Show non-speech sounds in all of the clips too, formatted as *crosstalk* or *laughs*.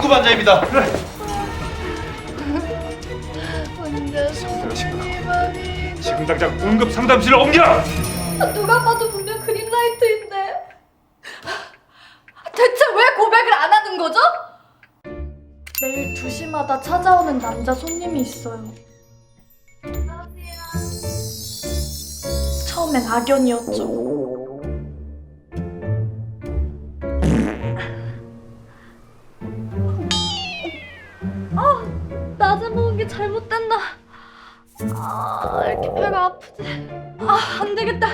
구반장입니다. 혼자 손이 많이 지금 당장 응급 상담실로 옮겨. 누가 봐도 분명 그린라이트인데 대체 왜 고백을 안 하는 거죠? 매일 2시마다 찾아오는 남자 손님이 있어요 처음엔 악연이었죠 아, 낮에 먹은 게 잘못됐나 아, 이렇게 배가 아프지 아, 안 되겠다.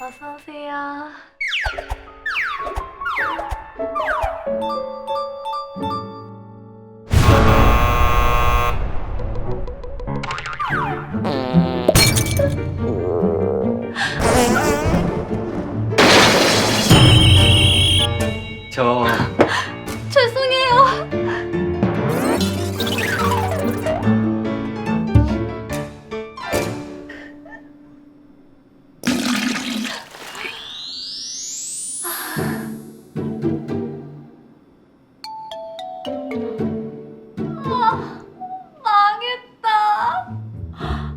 어서 오세요. 저 *laughs* 죄송해요. 아, 망했다. 아,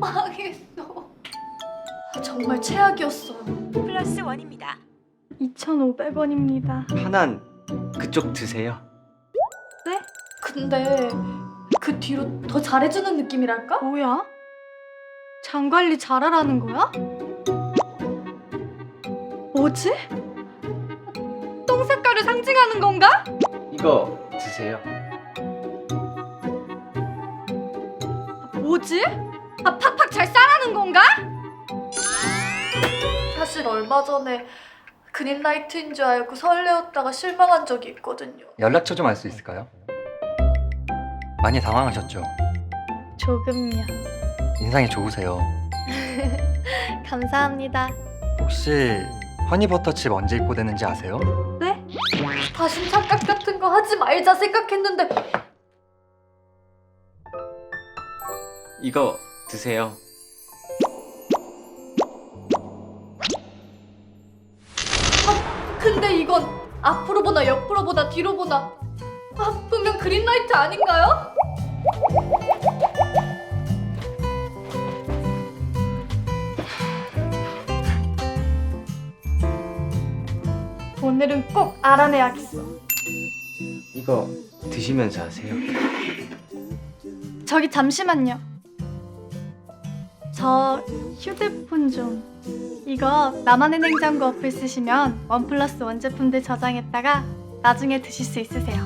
망했어. 정말 최악이었어요. 플러스 원입니다. 2,500원입니다. 하나는 그쪽 드세요. 네? 근데 그 뒤로 더 잘해주는 느낌이랄까? 뭐야? 장 관리 잘하라는 거야? 뭐지? 똥 색깔을 상징하는 건가? 이거 드세요. 뭐지? 아 팍팍 잘 싸라는 건가? 사실 얼마 전에 그린라이트인 줄 알고 설레었다가 실망한 적이 있거든요. 연락처 좀 알 수 있을까요? 많이 당황하셨죠? 조금요. 인상이 좋으세요. *laughs* 감사합니다. 혹시 허니버터칩 언제 입고되는지 아세요? 네? 다신 착각 같은 거 하지 말자 생각했는데 이거 드세요. 근데 이건 앞으로 보나 옆으로 보나 뒤로 보나 아 분명 그린라이트 아닌가요? 오늘은 꼭 알아내야겠어 이거 드시면서 하세요. 저기 잠시만요 저 휴대폰 좀 이거 나만의 냉장고 어플 쓰시면 원 플러스 원 제품들 저장했다가 나중에 드실 수 있으세요.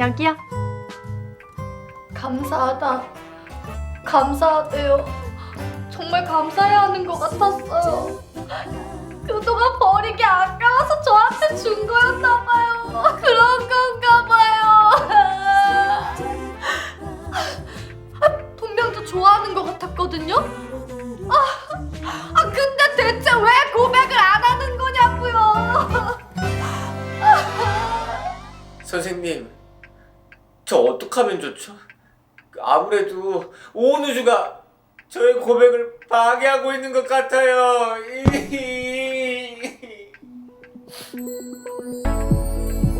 여기요. 감사하다. 감사하대요. 정말 감사해야 하는 것 같았어요. 그동안 버리기 아까워서 저한테 준 거였나봐요. *laughs* 그런 선생님, 저 어떡하면 좋죠? 아무래도 온 우주가 저의 고백을 파괴하고 있는 것 같아요. *laughs* *laughs*